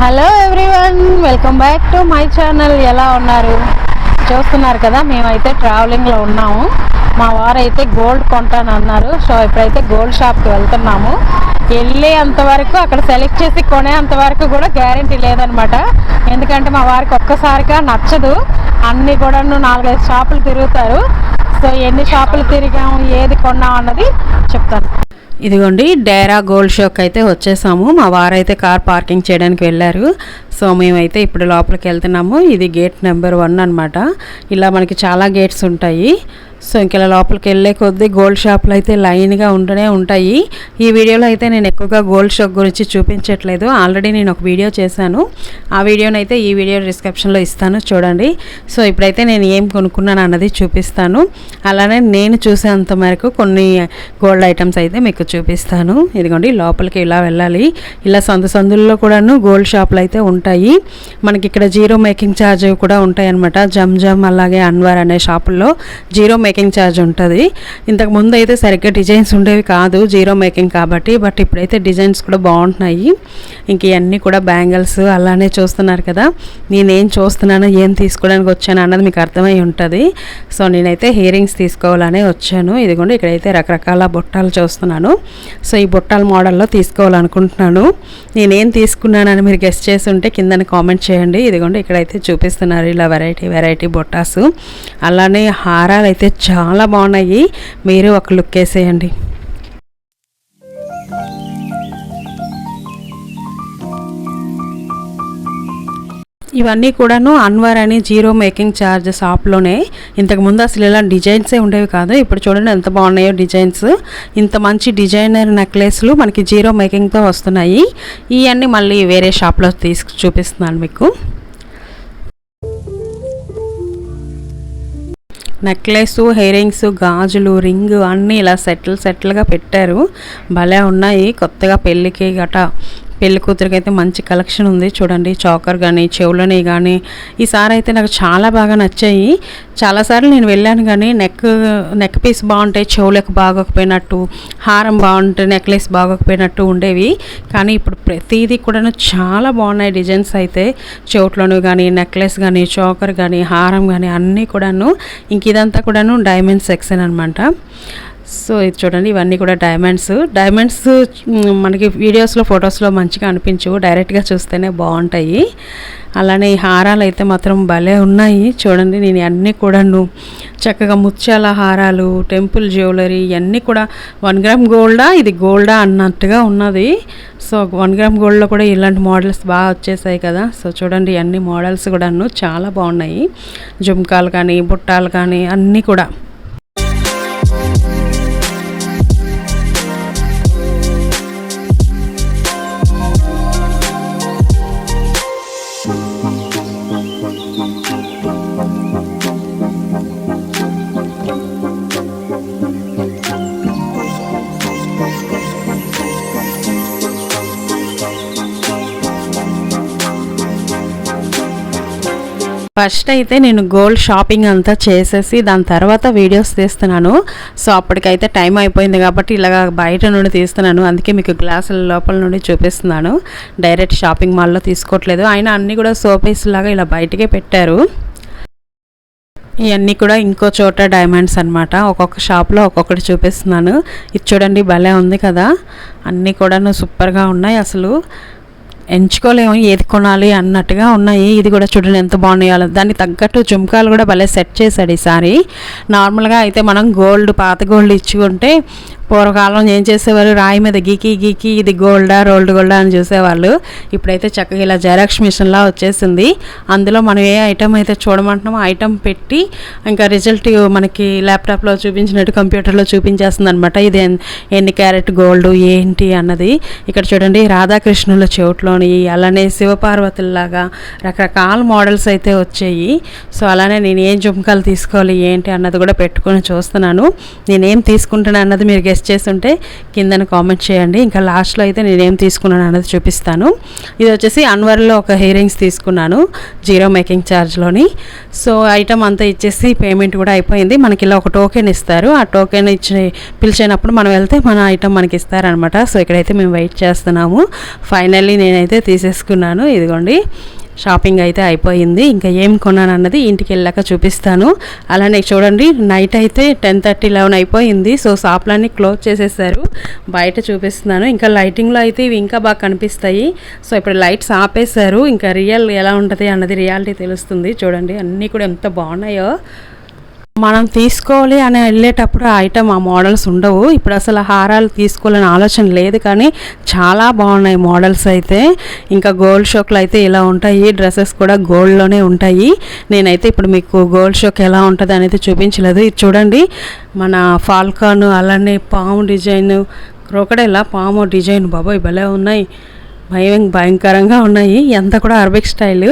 Hello everyone welcome back to my channel ఎలా ఉన్నారు? చూస్తున్నారు కదా మేమైతే ట్రావెలింగ్లో ఉన్నాము. మా వారైతే గోల్డ్ కొంటాను అన్నారు సో ఇప్పుడైతే గోల్డ్ షాప్కి వెళ్తున్నాము. వెళ్ళే అంతవరకు అక్కడ సెలెక్ట్ చేసి కొనేంత వరకు కూడా గ్యారంటీ లేదనమాట ఎందుకంటే మా వారికి ఒక్కసారిగా నచ్చదు. అన్నీ కూడా నాలుగైదు షాపులు తిరుగుతారు. సో ఎన్ని షాపులు తిరిగాము ఏది కొన్నాం అన్నది చెప్తాను. ఇదిగోండి డేరా గోల్డ్ షోక్ అయితే వచ్చేసాము. మా వారైతే కార్ పార్కింగ్ చేయడానికి వెళ్ళారు. సో మేమైతే ఇప్పుడు లోపలికి వెళ్తున్నాము. ఇది గేట్ నెంబర్ వన్ అనమాట ఇలా మనకి చాలా గేట్స్ ఉంటాయి. సో ఇంక ఇలా లోపలికి వెళ్ళే కొద్దీ గోల్డ్ షాపులు అయితే లైన్గా ఉంటూనే ఉంటాయి. ఈ వీడియోలో అయితే నేను ఎక్కువగా గోల్డ్ షాప్ గురించి చూపించట్లేదు. ఆల్రెడీ నేను ఒక వీడియో చేశాను. ఆ వీడియోని అయితే ఈ వీడియో డిస్క్రిప్షన్లో ఇస్తాను చూడండి. సో ఇప్పుడైతే నేను ఏం కొనుక్కున్నాను అన్నది చూపిస్తాను. అలానే నేను చూసేంత మేరకు కొన్ని గోల్డ్ ఐటమ్స్ అయితే మీకు చూపిస్తాను. ఇదిగోండి లోపలికి ఇలా వెళ్ళాలి. ఇలా సందు సందుల్లో కూడాను గోల్డ్ షాపులు అయితే ఉంటాయి. మనకి ఇక్కడ జీరో మేకింగ్ ఛార్జ్ కూడా ఉంటాయి అనమాట జమ్ జమ్ అలాగే అన్వర్ అనే షాపుల్లో జీరో మేకింగ్ మేకింగ్ ఛార్జ్ ఉంటుంది. ఇంతకు ముందు అయితే సరిగ్గా డిజైన్స్ ఉండేవి కాదు జీరో మేకింగ్ కాబట్టి బట్ ఇప్పుడైతే డిజైన్స్ కూడా బాగుంటున్నాయి. ఇంక ఇవన్నీ కూడా బ్యాంగిల్స్ అలానే చూస్తున్నారు కదా. నేనేం చూస్తున్నాను ఏం తీసుకోవడానికి వచ్చాను అన్నది మీకు అర్థమై ఉంటుంది. సో నేనైతే హియరింగ్స్ తీసుకోవాలనే వచ్చాను. ఇదిగోండి ఇక్కడైతే రకరకాల బుట్టాలు చూస్తున్నాను. సో ఈ బుట్టాల మోడల్లో తీసుకోవాలనుకుంటున్నాను. నేనేం తీసుకున్నానని మీరు గెస్ట్ చేసి ఉంటే కిందని కామెంట్ చేయండి. ఇదిగోండి ఇక్కడైతే చూపిస్తున్నారు ఇలా వెరైటీ వెరైటీ బొట్టాసు. అలానే హారాలు అయితే చాలా బాగున్నాయి. మీరు ఒక లుక్ వేసేయండి. ఇవన్నీ కూడాను అన్వర్ అని జీరో మేకింగ్ ఛార్జ్ షాప్లోనే ఇంతకుముందు అసలు ఇలా డిజైన్సే ఉండేవి కాదు. ఇప్పుడు చూడండి ఎంత బాగున్నాయో డిజైన్స్. ఇంత మంచి డిజైనర్ నెక్లెస్లు మనకి జీరో మేకింగ్తో వస్తున్నాయి. ఇవన్నీ మళ్ళీ వేరే షాప్లో తీసుకు చూపిస్తున్నాను మీకు. నెక్లెస్ హెయిరింగ్స్ గాజులు రింగ్ అన్నీ ఇలా సెటిల్ సెటిల్గా పెట్టారు. భలే ఉన్నాయి. కొత్తగా పెళ్ళికి గట. పెళ్ళి కూతురికి అయితే మంచి కలెక్షన్ ఉంది. చూడండి చౌకర్ కానీ చెవులని కానీ ఈసారి అయితే నాకు చాలా బాగా నచ్చాయి. చాలాసార్లు నేను వెళ్ళాను కానీ నెక్ నెక్ పీస్ బాగుంటాయి చెవులకు బాగోకపోయినట్టు హారం బాగుంటే నెక్లెస్ బాగోకపోయినట్టు ఉండేవి. కానీ ఇప్పుడు ప్రతిదీ కూడాను చాలా బాగున్నాయి డిజైన్స్ అయితే. చెవుట్లోను కానీ నెక్లెస్ కానీ చోకర్ కానీ హారం కానీ అన్నీ కూడాను. ఇంక ఇదంతా కూడాను డైమండ్ సెక్షన్ అనమాట సో ఇది చూడండి ఇవన్నీ కూడా డైమండ్స్ డైమండ్స్ మనకి వీడియోస్లో ఫొటోస్లో మంచిగా అనిపించు డైరెక్ట్గా చూస్తేనే బాగుంటాయి. అలానే ఈ హారాలు అయితే మాత్రం భలే ఉన్నాయి. చూడండి నేను అన్నీ కూడాను చక్కగా ముత్యాల హారాలు టెంపుల్ జ్యువెలరీ ఇవన్నీ కూడా వన్ గ్రామ్ గోల్డా ఇది గోల్డా అన్నట్టుగా ఉన్నది. సో వన్ గ్రామ్ గోల్డ్లో కూడా ఇలాంటి మోడల్స్ బాగా వచ్చేసాయి కదా. సో చూడండి అన్ని మోడల్స్ కూడాను చాలా బాగున్నాయి. జుమ్కాలు కానీ బుట్టాలు కానీ అన్నీ కూడా. ఫస్ట్ అయితే నేను గోల్డ్ షాపింగ్ అంతా చేసేసి దాని తర్వాత వీడియోస్ తీస్తున్నాను. సో అప్పటికైతే టైం అయిపోయింది కాబట్టి ఇలాగ బయట నుండి తీస్తున్నాను. అందుకే మీకు గ్లాసుల లోపల నుండి చూపిస్తున్నాను. డైరెక్ట్ షాపింగ్ మాల్లో తీసుకోవట్లేదు. ఆయన అన్నీ కూడా సోపీస్ లాగా ఇలా బయటకే పెట్టారు. ఇవన్నీ కూడా ఇంకో చోట డైమండ్స్ అనమాట ఒక్కొక్క షాప్లో ఒక్కొక్కటి చూపిస్తున్నాను. ఇది చూడండి భలే ఉంది కదా. అన్నీ కూడాను సూపర్గా ఉన్నాయి అసలు. ఎంచుకోలేము ఏది కొనాలి అన్నట్టుగా ఉన్నాయి. ఇది కూడా చూడండి ఎంత బాగున్నాయో. దానికి తగ్గట్టు జుమ్కాలు కూడా భలే సెట్ చేశాడు ఈసారి. నార్మల్గా అయితే మనం గోల్డ్ పాత గోల్డ్ ఇచ్చుకుంటే పూర్వకాలం ఏం చేసేవారు? రాయి మీద గీకి గీకి ఇది గోల్డా రోల్డ్ గోల్డా అని చూసేవాళ్ళు. ఇప్పుడైతే చక్కగా ఇలా జెరాక్స్ మిషన్లా వచ్చేసింది. అందులో మనం ఏ ఐటమ్ అయితే చూడమంటున్నామో ఐటమ్ పెట్టి ఇంకా రిజల్ట్ మనకి ల్యాప్టాప్లో చూపించినట్టు కంప్యూటర్లో చూపించేస్తుంది అనమాట ఇది ఎన్ని క్యారెట్ గోల్డ్ ఏంటి అన్నది. ఇక్కడ చూడండి రాధాకృష్ణుల చెవుట్లోని అలానే శివపార్వతుల్లాగా రకరకాల మోడల్స్ అయితే వచ్చాయి. సో అలానే నేను ఏం జుంకాలు తీసుకోవాలి ఏంటి అన్నది కూడా పెట్టుకొని చూస్తున్నాను. నేనేం తీసుకుంటాను అన్నది మీరు గెస్ట్ గెస్ట్ చేస్తుంటే కిందన కామెంట్ చేయండి. ఇంకా లాస్ట్లో అయితే నేనేం తీసుకున్నాను అనేది చూపిస్తాను. ఇది వచ్చేసి అన్వర్లో ఒక హియరింగ్స్ తీసుకున్నాను జీరో మేకింగ్ ఛార్జ్లోని. సో ఐటమ్ అంతా ఇచ్చేసి పేమెంట్ కూడా అయిపోయింది. మనకి ఇలా ఒక టోకెన్ ఇస్తారు. ఆ టోకెన్ ఇచ్చి పిలిచినప్పుడు మనం వెళ్తే మన ఐటమ్ మనకి ఇస్తారనమాట. సో ఇక్కడైతే మేము వెయిట్ చేస్తున్నాము. ఫైనల్లీ నేనైతే తీసేసుకున్నాను. ఇదిగోండి. షాపింగ్ అయితే అయిపోయింది. ఇంకా ఏం కొన్నాను అన్నది ఇంటికి వెళ్ళాక చూపిస్తాను. అలానే చూడండి నైట్ అయితే టెన్ థర్టీ లెవెన్ అయిపోయింది. సో షాప్లన్నీ క్లోజ్ చేసేసారు. బయట చూపిస్తున్నాను. ఇంకా లైటింగ్లో అయితే ఇవి ఇంకా బాగా కనిపిస్తాయి. సో ఇప్పుడు లైట్స్ ఆపేశారు. ఇంకా రియల్ ఎలా ఉంటుంది అన్నది రియాలిటీ తెలుస్తుంది. చూడండి అన్నీ కూడా ఎంత బాగున్నాయో. మనం తీసుకోవాలి అని వెళ్ళేటప్పుడు ఆ ఐటమ్ ఆ మోడల్స్ ఉండవు. ఇప్పుడు అసలు హారాలు తీసుకోవాలని ఆలోచన లేదు కానీ చాలా బాగున్నాయి మోడల్స్ అయితే. ఇంకా గోల్డ్ షోక్లు అయితే ఇలా ఉంటాయి. డ్రెస్సెస్ కూడా గోల్డ్లోనే ఉంటాయి. నేనైతే ఇప్పుడు మీకు గోల్డ్ షోక్ ఎలా ఉంటుంది అనేది చూపించలేదు. ఇది చూడండి. మన ఫాల్కాన్ అలానే పాము డిజైన్ క్రోకడైలా పాము డిజైన్ బాబోయ్ భలే ఉన్నాయి. భయం భయంకరంగా ఉన్నాయి. ఎంత కూడా అరబిక్ స్టైల్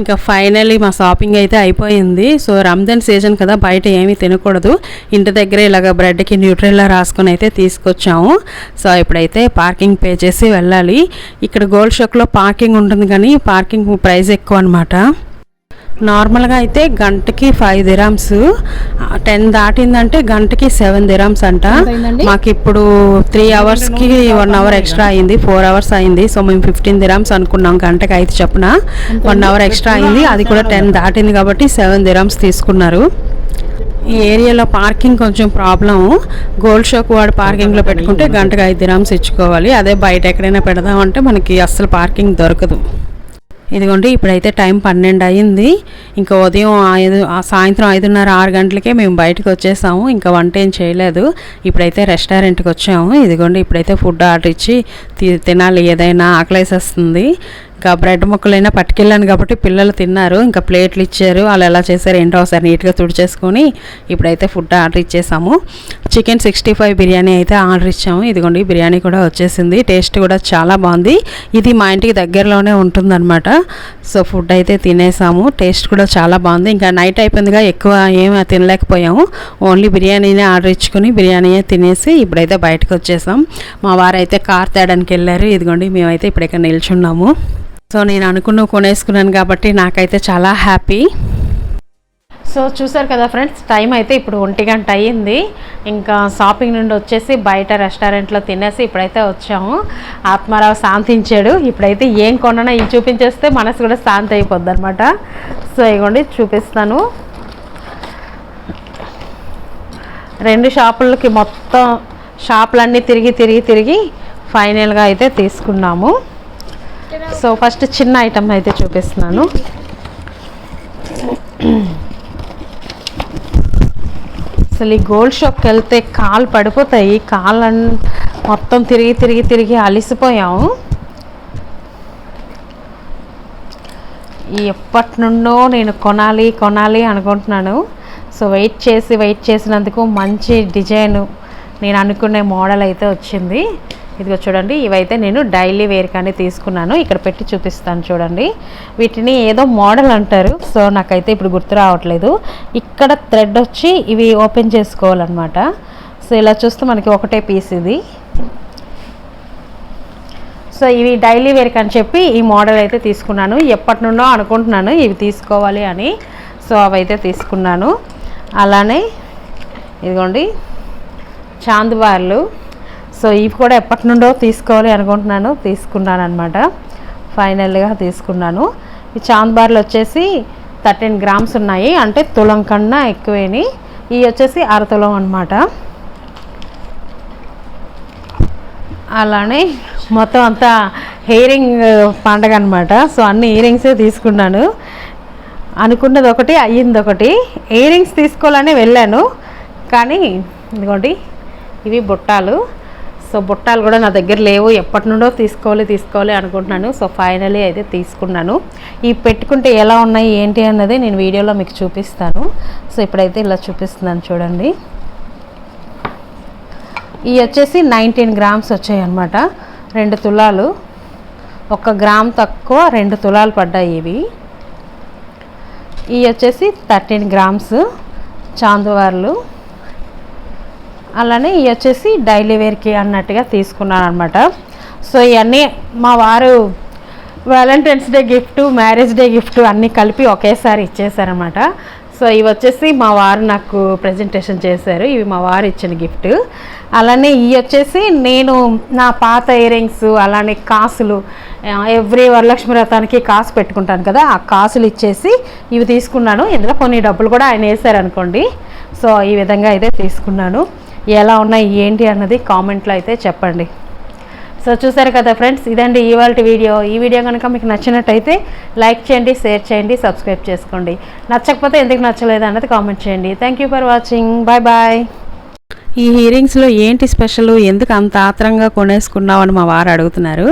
ఇంకా ఫైనల్లీ మా షాపింగ్ అయితే అయిపోయింది. సో రంజాన్ సీజన్ కదా బయట ఏమీ తినకూడదు. ఇంటి దగ్గర ఇలాగ బ్రెడ్కి న్యూట్రెల్లా రాసుకొని అయితే తీసుకొచ్చాము. సో ఇప్పుడైతే పార్కింగ్ పే చేసి వెళ్ళాలి. ఇక్కడ గోల్డ్ షాప్లో పార్కింగ్ ఉంటుంది కానీ పార్కింగ్ ప్రైస్ ఎక్కువ అనమాట నార్మల్గా అయితే గంటకి ఫైవ్ దిరామ్స్ టెన్ దాటిందంటే గంటకి సెవెన్ దిరామ్స్ అంట. మాకు ఇప్పుడు త్రీ అవర్స్కి వన్ అవర్ ఎక్స్ట్రా అయింది ఫోర్ అవర్స్ అయింది. సో మేము ఫిఫ్టీన్ దిరామ్స్ అనుకున్నాం గంటకి ఐదు చొప్పున. వన్ అవర్ ఎక్స్ట్రా అయింది అది కూడా టెన్ దాటింది కాబట్టి సెవెన్ దిరామ్స్ తీసుకున్నారు. ఈ ఏరియాలో పార్కింగ్ కొంచెం ప్రాబ్లం గోల్డ్ షాక్ వాడు పార్కింగ్లో పెట్టుకుంటే గంటకు ఐదు దిరామ్స్ ఇచ్చుకోవాలి. అదే బయట ఎక్కడైనా పెడదామంటే మనకి అస్సలు పార్కింగ్ దొరకదు. ఇదిగోండి ఇప్పుడైతే టైం పన్నెండు అయింది. ఇంకా ఉదయం ఐదు సాయంత్రం ఐదున్నర ఆరు గంటలకే మేము బయటకు వచ్చేసాము. ఇంకా వంట ఏం చేయలేదు. ఇప్పుడైతే రెస్టారెంట్కి వచ్చాము. ఇదిగోండి ఇప్పుడైతే ఫుడ్ ఆర్డర్ ఇచ్చి తి- తినాలి. ఏదైనా ఆకలేసేస్తుంది. ఇంకా బ్రెడ్ ముక్కలైనా పట్టుకెళ్ళాను కాబట్టి పిల్లలు తిన్నారు. ఇంకా ప్లేట్లు ఇచ్చారు. వాళ్ళు ఎలా చేశారు ఏంటో ఒకసారి నీట్గా తుడిచేసుకొని ఇప్పుడైతే ఫుడ్ ఆర్డర్ ఇచ్చేసాము. చికెన్ సిక్స్టీ ఫైవ్ బిర్యానీ అయితే ఆర్డర్ ఇచ్చాము. ఇదిగోండి బిర్యానీ కూడా వచ్చేసింది. టేస్ట్ కూడా చాలా బాగుంది. ఇది మా ఇంటికి దగ్గరలోనే ఉంటుందన్నమాట. సో ఫుడ్ అయితే తినేసాము. టేస్ట్ కూడా చాలా బాగుంది. ఇంకా నైట్ అయిపోయిందిగా ఎక్కువ ఏమి తినలేకపోయాము. ఓన్లీ బిర్యానీనే ఆర్డర్ ఇచ్చుకొని బిర్యానీయే తినేసి ఇప్పుడైతే బయటకు వచ్చేసాం. మా వారైతే కార్ తేడానికి వెళ్ళారు. ఇదిగోండి మేమైతే ఇప్పుడు ఇక్కడ నిల్చున్నాము. సో నేను అనుకున్న కొనేసుకున్నాను కాబట్టి నాకైతే చాలా హ్యాపీ. సో చూసారు కదా ఫ్రెండ్స్ టైం అయితే ఇప్పుడు ఒంటి గంట అయ్యింది. ఇంకా షాపింగ్ నుండి వచ్చేసి బయట రెస్టారెంట్లో తినేసి ఇప్పుడైతే వచ్చాము. ఆత్మారావు శాంతించాడు. ఇప్పుడైతే ఏం కొనన్నా ఇవి చూపించేస్తే మనసు కూడా శాంతి అయిపోద్ది అనమాట సో ఇగోండి చూపిస్తాను. రెండు షాపులకి మొత్తం షాపులన్నీ తిరిగి తిరిగి తిరిగి ఫైనల్గా అయితే తీసుకున్నాము. సో ఫస్ట్ చిన్న ఐటమ్ అయితే చూపిస్తున్నాను. అసలు ఈ గోల్డ్ షాప్కి వెళ్తే కాలు పడిపోతాయి. కాళ్ళు అన్- మొత్తం తిరిగి తిరిగి తిరిగి అలిసిపోయాము. ఎప్పటి నుండో నేను కొనాలి కొనాలి అనుకుంటున్నాను. సో వెయిట్ చేసి వెయిట్ చేసినందుకు మంచి డిజైన్ నేను అనుకునే మోడల్ అయితే వచ్చింది. ఇదిగో చూడండి ఇవైతే నేను డైలీ వేర్ కానీ తీసుకున్నాను. ఇక్కడ పెట్టి చూపిస్తాను చూడండి. వీటిని ఏదో మోడల్ అంటారు. సో నాకైతే ఇప్పుడు గుర్తు రావట్లేదు. ఇక్కడ థ్రెడ్ వచ్చి ఇవి ఓపెన్ చేసుకోవాలన్నమాట. సో ఇలా చూస్తే మనకి ఒకటే పీస్ ఇది. సో ఇవి డైలీ వేర్కి అని చెప్పి ఈ మోడల్ అయితే తీసుకున్నాను. ఎప్పటి నుండో అనుకుంటున్నాను ఇవి తీసుకోవాలి అని. సో అవైతే తీసుకున్నాను. అలానే ఇదిగోండి చాందుబార్లు సో ఇవి కూడా ఎప్పటి నుండో తీసుకోవాలి అనుకుంటున్నాను తీసుకున్నాను అనమాట ఫైనల్గా తీసుకున్నాను. ఈ చాంద్బార్లు వచ్చేసి థర్టీన్ గ్రామ్స్ ఉన్నాయి అంటే తులం కన్నా ఎక్కువేని. ఇవి వచ్చేసి అర తులం అనమాట అలానే మొత్తం అంతా హెయిరింగ్ పండగ అనమాట సో అన్ని ఇయరింగ్సే తీసుకున్నాను. అనుకున్నది ఒకటి అయ్యింది ఒకటి. ఇయరింగ్స్ తీసుకోవాలని వెళ్ళాను. కానీ ఇదిగోండి ఇవి బుట్టాలు. సో బుట్టాలు కూడా నా దగ్గర లేవు. ఎప్పటి నుండో తీసుకోవాలి తీసుకోవాలి అనుకుంటున్నాను. సో ఫైనలీ అయితే తీసుకున్నాను. ఈ పెట్టుకుంటే ఎలా ఉన్నాయి ఏంటి అన్నది నేను వీడియోలో మీకు చూపిస్తాను. సో ఇప్పుడైతే ఇలా చూపిస్తున్నాను చూడండి. ఇవి వచ్చేసి నైన్టీన్ గ్రామ్స్ వచ్చాయి అన్నమాట రెండు తులాలు. ఒక గ్రామ్ తక్కువ రెండు తులాలు పడ్డాయి ఇవి. ఇవి వచ్చేసి థర్టీన్ గ్రామ్స్ చాందువార్లు అలానే ఇవి వచ్చేసి డైలీ వేర్కి అన్నట్టుగా తీసుకున్నాను అనమాట సో ఇవన్నీ మా వారు Valentine's day gift marriage day gift అన్నీ కలిపి ఒకేసారి ఇచ్చేసారనమాట సో ఇవి వచ్చేసి మా వారు నాకు ప్రజెంటేషన్ చేశారు. ఇవి మా వారు ఇచ్చిన గిఫ్ట్. అలానే ఇవి వచ్చేసి నేను నా పాత ఇయరింగ్స్ అలానే కాసులు ఎవ్రీ వరలక్ష్మి వ్రతానికి కాసు పెట్టుకుంటాను కదా ఆ కాసులు ఇచ్చేసి ఇవి తీసుకున్నాను. ఇందులో కొన్ని డబ్బులు కూడా ఆయన వేశారనుకోండి. సో ఈ విధంగా అయితే తీసుకున్నాను. ఎలా ఉన్నాయి ఏంటి అన్నది కామెంట్లో అయితే చెప్పండి. సో చూసారు కదా ఫ్రెండ్స్ ఇదండి ఇవాళ వీడియో. ఈ వీడియో కనుక మీకు నచ్చినట్టయితే లైక్ చేయండి షేర్ చేయండి సబ్స్క్రైబ్ చేసుకోండి. నచ్చకపోతే ఎందుకు నచ్చలేదు అన్నది కామెంట్ చేయండి. Thank you for watching bye bye ఈ హీరింగ్స్లో ఏంటి స్పెషల్ ఎందుకు అంత ఆత్రంగా కొనేసుకున్నావు అని మా వారు అడుగుతున్నారు.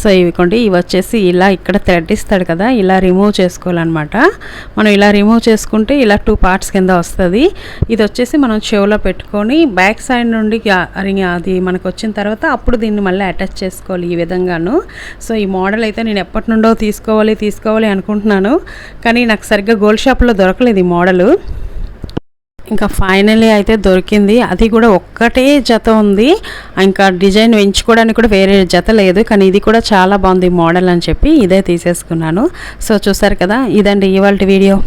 సో ఇవి కొండి ఇవి వచ్చేసి ఇలా ఇక్కడ థ్రెడ్ ఇస్తాడు కదా ఇలా రిమూవ్ చేసుకోవాలన్నమాట. మనం ఇలా రిమూవ్ చేసుకుంటే ఇలా టూ పార్ట్స్ కింద వస్తుంది. ఇది వచ్చేసి మనం చెవులో పెట్టుకొని బ్యాక్ సైడ్ నుండి రింగ్ అది మనకు వచ్చిన తర్వాత అప్పుడు దీన్ని మళ్ళీ అటాచ్ చేసుకోవాలి ఈ విధంగాను. సో ఈ మోడల్ అయితే నేను ఎప్పటి నుండో తీసుకోవాలి తీసుకోవాలి అనుకుంటున్నాను. కానీ నాకు సరిగ్గా గోల్డ్ షాప్లో దొరకలేదు ఈ మోడలు ఇంకా ఫైనలీ అయితే దొరికింది. అది కూడా ఒక్కటే జత ఉంది. ఇంకా డిజైన్ ఎంచుకోవడానికి కూడా వేరే జత లేదు. కానీ ఇది కూడా చాలా బాగుంది మోడల్ అని చెప్పి ఇదే తీసేసుకున్నాను. సో చూసారు కదా ఇదండి ఇవాళ వీడియో.